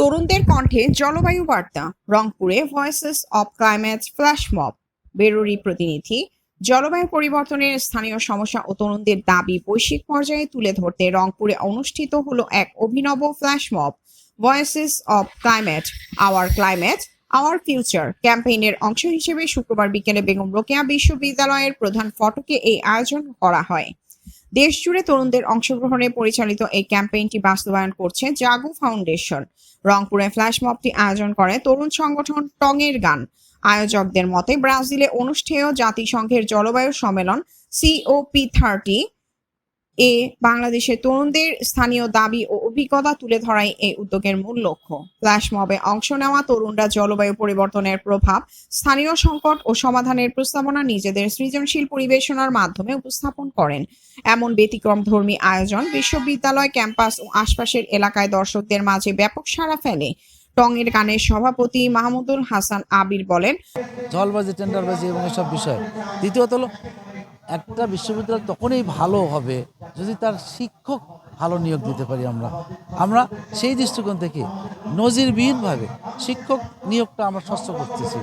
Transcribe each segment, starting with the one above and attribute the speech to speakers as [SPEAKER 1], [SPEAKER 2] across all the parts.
[SPEAKER 1] তরুণদের কণ্ঠে জলবায়ু বার্তা, রংপুরে voices of climate flash mob বেরুরি প্রতিনিধি। জলবায়ু পরিবর্তনের স্থানীয় সমস্যা ও তরুণদের দাবি বৈশ্বিক পর্যায়ে তুলে ধরতে রংপুরে অনুষ্ঠিত হলো এক অভিনব flash mob voices of climate our climate our future ক্যাম্পেইনের অংশ হিসেবে শুক্রবার বিকেলে বেগম রোকেয়া বিশ্ববিদ্যালয়ের প্রধান ফটকে এই আয়োজন করা হয়। দেশ জুড়ে তরুণদের অংশগ্রহণে পরিচালিত এই ক্যাম্পেইনটি বাস্তবায়ন করছে জাগু ফাউন্ডেশন। রংপুরে ফ্ল্যাশ মবটি আয়োজন করে তরুণ সংগঠন টঙের গান। আয়োজকদের মতে ব্রাজিলে অনুষ্ঠেয় জাতিসংঘের জলবায়ু সম্মেলন সিওপি থার্টি এ বাংলাদেশের তরুণদের স্থানীয় দাবি ও অভিজ্ঞতা তুলে ধরাই এই উদ্যোগের মূল লক্ষ্য। ফ্ল্যাশ মবে অংশ নেওয়া তরুণরা জলবায়ু পরিবর্তনের প্রভাব, স্থানীয় সংকট ও সমাধানের প্রস্তাবনা নিজেদের সৃজনশীল পরিবেশনার মাধ্যমে উপস্থাপন করেন। এমন ব্যতিক্রম ধর্মী আয়োজন বিশ্ববিদ্যালয় ক্যাম্পাস ও আশপাশের এলাকায় দর্শকদের মাঝে ব্যাপক সাড়া ফেলে। টঙের গানের সভাপতি মাহমুদুল হাসান আবির বলেন,
[SPEAKER 2] জলবাজি, টেন্ডারবাজি এবং এসব বিষয়। দ্বিতীয়ত হলো একটা বিশ্ববিদ্যালয় তখনই ভালো হবে যদি তার শিক্ষক ভালো নিয়োগ দিতে পারি আমরা। আমরা সেই দৃষ্টিকোণ থেকে নজিরবিহীনভাবে শিক্ষক নিয়োগটা আমরা স্বচ্ছ করতেছি।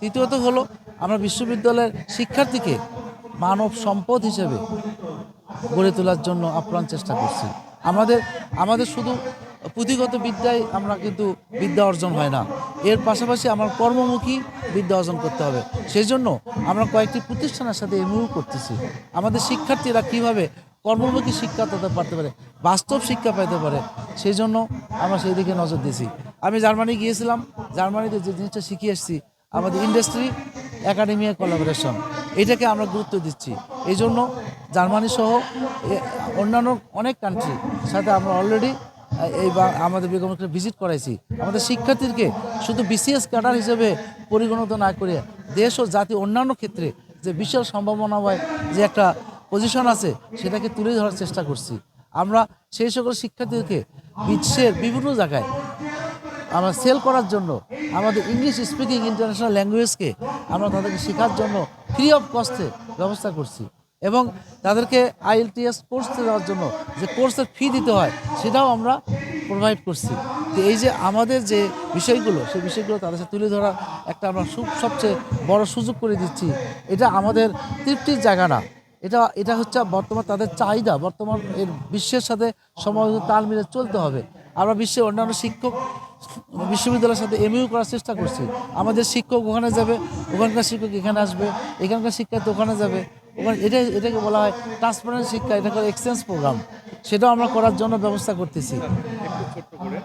[SPEAKER 2] তৃতীয়ত হলো, আমরা বিশ্ববিদ্যালয়ের শিক্ষার্থীকে মানব সম্পদ হিসেবে গড়ে তোলার জন্য আপ্রাণ চেষ্টা করছি। আমাদের আমাদের শুধু পুঁথিগত বিদ্যায় আমরা কিন্তু বিদ্যা অর্জন হয় না। এর পাশাপাশি আমার কর্মমুখী বিদ্যা অর্জন করতে হবে। সেই জন্য আমরা কয়েকটি প্রতিষ্ঠানের সাথে এমইউ করতেছি। আমাদের শিক্ষার্থীরা কীভাবে কর্মমুখী শিক্ষা তাদের পারতে পারে, বাস্তব শিক্ষা পেতে পারে সেই জন্য আমরা সেই দিকে নজর দিয়েছি। আমি জার্মানি গিয়েছিলাম, জার্মানিতে যে জিনিসটা শিখে এসেছি, আমাদের ইন্ডাস্ট্রি একাডেমিয়া কোলাবোরেশন এটাকে আমরা গুরুত্ব দিচ্ছি। এই জন্য জার্মানি সহ অন্যান্য অনেক কান্ট্রি সাথে আমরা অলরেডি এই বা আমাদের বেগমকে ভিজিট করাইছি। আমাদের শিক্ষার্থীদেরকে শুধু বিসিএস ক্যাডার হিসেবে পরিগণিত না করে দেশ ও জাতি অন্যান্য ক্ষেত্রে যে বিশাল সম্ভাবনাময় যে একটা পজিশন আছে, সেটাকে তুলে ধরার চেষ্টা করছি। আমরা সেই সকল শিক্ষার্থীদেরকে বিশ্বের বিভিন্ন জায়গায় আমরা সেল করার জন্য, আমাদের ইংলিশ স্পিকিং ইন্টারন্যাশনাল ল্যাঙ্গুয়েজকে আমরা তাদেরকে শেখার জন্য ফ্রি অফ কস্টে ব্যবস্থা করছি। এবং তাদেরকে আইএলটিএস কোর্স দেওয়ার জন্য যে কোর্সের ফি দিতে হয়, সেটাও আমরা প্রোভাইড করছি। তো এই যে আমাদের যে বিষয়গুলো, সেই বিষয়গুলো তাদের সাথে তুলে ধরার একটা আমরা সবচেয়ে বড় সুযোগ করে দিচ্ছি। এটা আমাদের তৃপ্তির জায়গা না। এটা এটা হচ্ছে বর্তমান তাদের চাহিদা। বর্তমান এর বিশ্বের সাথে সমাজ তাল মিলে চলতে হবে। আমরা বিশ্বের অন্যান্য শিক্ষক, বিশ্ববিদ্যালয়ের সাথে এমইউ করার চেষ্টা করছি। আমাদের শিক্ষক ওখানে যাবে, ওখানকার শিক্ষক এখানে আসবে, এখানকার শিক্ষার্থী ওখানে যাবে। ওখানে এটা এটাকে বলা হয় ট্রান্সপারেন্ট শিক্ষা এটাকে এক্সচেঞ্জ প্রোগ্রাম সেটাও আমরা করার জন্য ব্যবস্থা করতেছি।
[SPEAKER 3] ছোট্ট করে।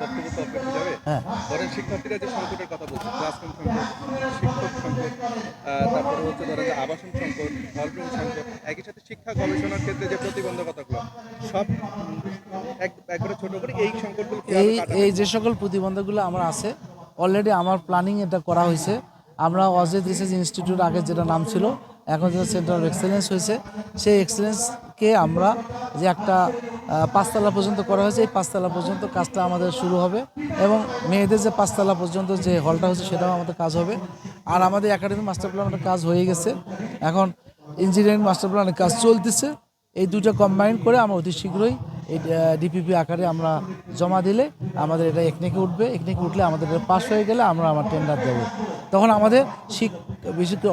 [SPEAKER 3] বক্তব্য তো আপনার যাবে।
[SPEAKER 2] হ্যাঁ।
[SPEAKER 3] ধরেন শিক্ষার্থীরা যে সংকটের কথা বলছে ক্লাসরুম সংকট শিক্ষক সংকট তারপরে হচ্ছে ধরেন আবাসন সংকট হলরুম সংকট একই সাথে শিক্ষা গবেষণার ক্ষেত্রে যে প্রতিবন্ধকতাগুলো সব একবারে ছোট করে এই সংকটগুলো
[SPEAKER 2] এই এই যে সকল প্রতিবন্ধকগুলো আমার আছে অলরেডি আমার প্ল্যানিং এটা করা হয়েছে। আমরা অজিত রিসার্চ ইনস্টিটিউট আগে যেটা নাম ছিল এখন যেটা সেন্টার অফ এক্সেলেন্স হয়েছে। সেই এক্সেলেন্সকে আমরা যে একটা পাঁচতলা পর্যন্ত করা হয়েছে। এই পাঁচতলা পর্যন্ত কাজটা আমাদের শুরু হবে এবং মেয়েদের যে পাঁচতলা পর্যন্ত যে হলটা হচ্ছে সেটাও আমাদের কাজ হবে। আর আমাদের একাডেমি মাস্টার প্ল্যানের কাজ হয়ে গেছে। এখন ইঞ্জিনিয়ারিং মাস্টার প্ল্যানের কাজ চলতেছে। এই দুটো কম্বাইন করে আমরা অতি শীঘ্রই এই ডিপিপি আকারে আমরা জমা দিলে আমাদের এটা একনেকে উঠবে। একনেকে উঠলে আমাদের এটা পাস হয়ে গেলে আমরা আমার টেন্ডার দেবো। তখন আমাদের শিক বিশেষ করে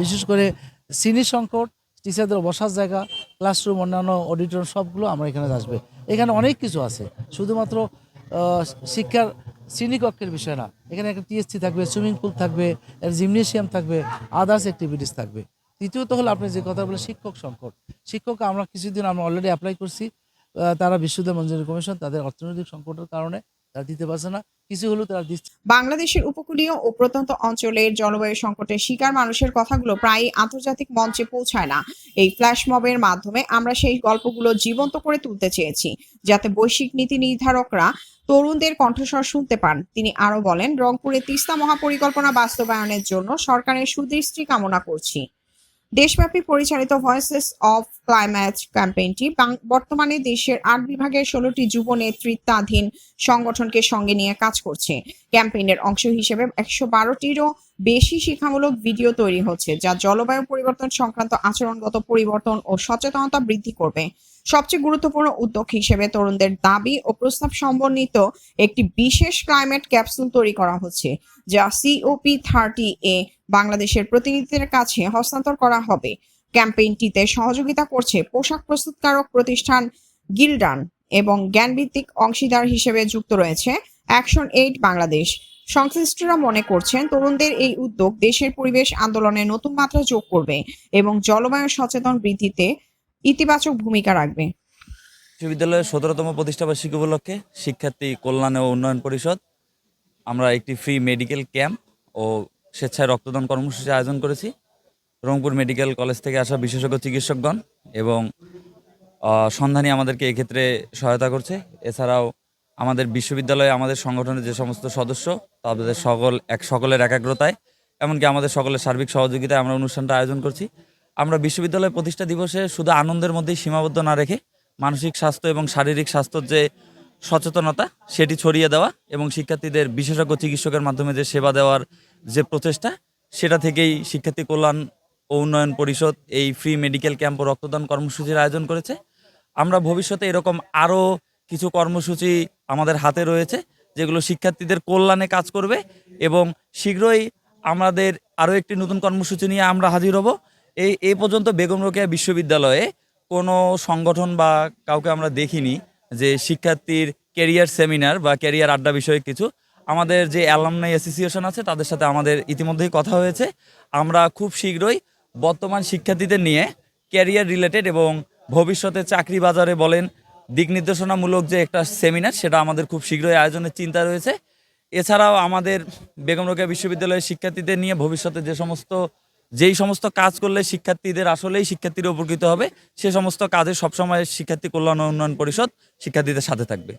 [SPEAKER 2] বিশেষ করে সিনি সংকট টিচারদের বসার জায়গা ক্লাসরুম অন্যান্য অডিটর সবগুলো আমরা এখানে আসবে। এখানে অনেক কিছু আছে। শুধুমাত্র শিক্ষার শ্রেণীকক্ষের বিষয় না, এখানে একটা টিএসসি থাকবে সুইমিং পুল থাকবে জিমনেশিয়াম থাকবে আদার্স অ্যাক্টিভিটিস থাকবে। তৃতীয়ত হলো আপনি যে কথা বলে শিক্ষক সংকট। শিক্ষক, আমরা কিছুদিন আমরা অলরেডি অ্যাপ্লাই করছি তারা বিশ্ববিদ্যালয় মঞ্জুরি কমিশন, তাদের অর্থনৈতিক সংকটের কারণে তারা দিতে পারছে না, কিছু তারা দিচ্ছে।
[SPEAKER 1] বাংলাদেশের উপকূলীয় ও প্রত্যন্ত অঞ্চলের জলবায়ু সংকটের শিকার মানুষের কথাগুলো প্রায়ই আন্তর্জাতিক মঞ্চে পৌঁছায় না। এই ফ্ল্যাশ মবের মাধ্যমে আমরা সেই গল্পগুলো জীবন্ত করে তুলতে চেয়েছি, যাতে বৈশ্বিক নীতি নির্ধারকরা তরুণদের কণ্ঠস্বর শুনতে পান। তিনি আরও বলেন, রংপুরে তিস্তা মহাপরিকল্পনা বাস্তবায়নের জন্য সরকারের সুদৃষ্টি কামনা করছি। দেশব্যাপী পরিচালিত ভয়েসেস অফ ক্লাইম্যাট ক্যাম্পেইনটি বর্তমানে দেশের আট বিভাগের ষোলোটি যুব নেতৃত্বাধীন সংগঠনকে সঙ্গে নিয়ে কাজ করছে। ক্যাম্পেইনের অংশ হিসেবে একশো বারোটিরও বেশি শিক্ষামূলক ভিডিও তৈরি হচ্ছে, যা জলবায়ু পরিবর্তন সংক্রান্ত আচরণগত পরিবর্তন ও সচেতনতা বৃদ্ধি করবে। সবচেয়ে গুরুত্বপূর্ণ উদ্যোগ হিসেবে তরুণদের দাবি ও প্রস্তাব সম্বন্ধিত একটি বিশেষ ক্লাইমেট ক্যাপসুল তৈরি করা হচ্ছে, যা সিওপি থার্টি এ বাংলাদেশের প্রতিনিধিদের কাছে হস্তান্তর করা হবে। ক্যাম্পেইনটিতে সহযোগিতা করছে পোশাক প্রস্তুতকারক প্রতিষ্ঠান গিলডান এবং জ্ঞানভিত্তিক অংশীদার হিসেবে যুক্ত রয়েছে অ্যাকশন এইড বাংলাদেশ। সংশ্লিষ্টরা মনে করছেন, তরুণদের এই উদ্যোগ দেশের পরিবেশ আন্দোলনে নতুন মাত্রা যোগ করবে এবং জলবায়ু সচেতন বৃদ্ধিতে ইতিবাচক ভূমিকা রাখবে।
[SPEAKER 4] বিশ্ববিদ্যালয়ের সতেরোতম প্রতিষ্ঠাবার্ষিকী উপলক্ষে শিক্ষার্থী কল্যাণ ও উন্নয়ন পরিষদ, আমরা একটি ফ্রি মেডিকেল ক্যাম্প ও স্বেচ্ছায় রক্তদান কর্মসূচি আয়োজন করেছি। রংপুর মেডিকেল কলেজ থেকে আসা বিশেষজ্ঞ চিকিৎসকগণ এবং সন্ধানী আমাদেরকে এক্ষেত্রে সহায়তা করছে। এছাড়াও আমাদের বিশ্ববিদ্যালয়ে আমাদের সংগঠনের যে সমস্ত সদস্য, তাদের সকল এক, সকলের একাগ্রতায়, এমনকি আমাদের সকলের সার্বিক সহযোগিতায় আমরা অনুষ্ঠানটা আয়োজন করছি। আমরা বিশ্ববিদ্যালয় প্রতিষ্ঠা দিবসে শুধু আনন্দের মধ্যেই সীমাবদ্ধ না রেখে মানসিক স্বাস্থ্য এবং শারীরিক স্বাস্থ্যর যে সচেতনতা, সেটি ছড়িয়ে দেওয়া এবং শিক্ষার্থীদের বিশেষজ্ঞ চিকিৎসকের মাধ্যমে যে সেবা দেওয়ার যে প্রচেষ্টা, সেটা থেকেই শিক্ষার্থী কল্যাণ ও উন্নয়ন পরিষদ এই ফ্রি মেডিকেল ক্যাম্প ও রক্তদান কর্মসূচির আয়োজন করেছে। আমরা ভবিষ্যতে এরকম আরও কিছু কর্মসূচি আমাদের হাতে রয়েছে, যেগুলো শিক্ষার্থীদের কল্যাণে কাজ করবে এবং শীঘ্রই আমাদের আরও একটি নতুন কর্মসূচি নিয়ে আমরা হাজির হব। এই এ পর্যন্ত বেগম রোকেয়া বিশ্ববিদ্যালয়ে কোনো সংগঠন বা কাউকে আমরা দেখিনি যে শিক্ষার্থীর ক্যারিয়ার সেমিনার বা ক্যারিয়ার আড্ডা বিষয়ে কিছু। আমাদের যে অ্যালামনাই অ্যাসোসিয়েশন আছে, তাদের সাথে আমাদের ইতিমধ্যেই কথা হয়েছে। আমরা খুব শীঘ্রই বর্তমান শিক্ষার্থীদের নিয়ে ক্যারিয়ার রিলেটেড এবং ভবিষ্যতে চাকরি বাজারে বলেন দিক নির্দেশনামূলক যে একটা সেমিনার, সেটা আমাদের খুব শীঘ্রই আয়োজনের চিন্তা রয়েছে। এছাড়াও আমাদের বেগম রোকেয়া বিশ্ববিদ্যালয়ের শিক্ষার্থীদের নিয়ে ভবিষ্যতে যে সমস্ত যেই সমস্ত কাজ করলে শিক্ষার্থীদের আসলেই শিক্ষার্থীরা উপকৃত হবে, সে সমস্ত কাজে সবসময় শিক্ষার্থী কল্যাণ উন্নয়ন পরিষদ শিক্ষার্থীদের সাথে থাকবে।